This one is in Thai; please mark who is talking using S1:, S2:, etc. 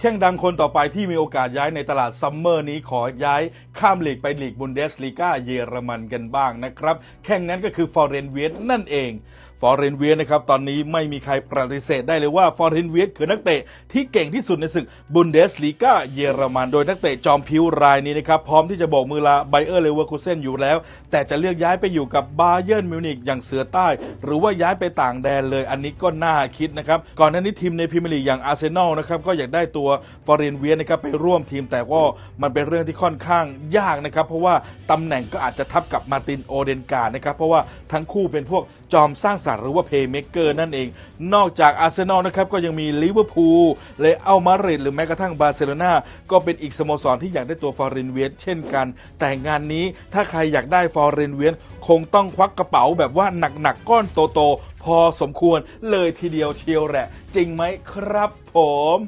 S1: แข่งดังคนต่อไปที่มีโอกาสย้ายในตลาดซัมเมอร์นี้ขอย้ายข้ามลีกไปลีกบุนเดสลีกาเยอรมันกันบ้างนะครับ แข่งนั้นก็คือฟอร์เรนเวียนั่นเอง ฟอร์เรนเวียนะครับตอนนี้ไม่มีใครปฏิเสธได้เลยว่าฟอร์เรนเวียคือนักเตะที่เก่งที่สุดในศึกบุนเดสลีกาเยอรมันโดยนักเตะจอมพิวรายนี้นะครับพร้อมที่จะโบอกมือลาไบเออร์เลเวอร์คูเซนอยู่แล้ว แต่จะเลือกย้ายไปอยู่กับบาเยิร์นมิวนิกอย่างเสือใต้ หรือว่าย้ายไปต่างแดนเลยอันนี้ก็น่าคิดนะครับก่อนหน้านี้ทีมในพรีเมียร์ลีกอย่างอาร์เซนอลนะครับก็อยากได้ตัวฟอร์เรนเวียนะครับไปร่วมทีมแต่ก็มันเป็นเรื่องที่ค่อนข้างยากนะครับเพราะว่าตำแหน่งก็อาจจะทับกับมาร์ตินโอเดนการ์นะครับเพราะว่าทั้งคู่เป็นพวกจอมสร้างสรรค์หรือว่าเพย์เมกเกอร์นั่นเอง นอกจากอาร์เซนอลนะครับก็ยังมีลิเวอร์พูลเลอัลมาดริดหรือแม้กระทั่งบาร์เซโลนาก็เป็นอีกสโมสรที่อยากได้ตัวฟอร์เรนเวียเช่นกัน แต่งานนี้ถ้าใครอยากได้ฟอร์เรนเวียคงต้องควักกระเป๋าแบบว่าหนักๆก้อนโตๆพอสมควรเลยทีเดียวเชียวแหละ จริงไหมครับผม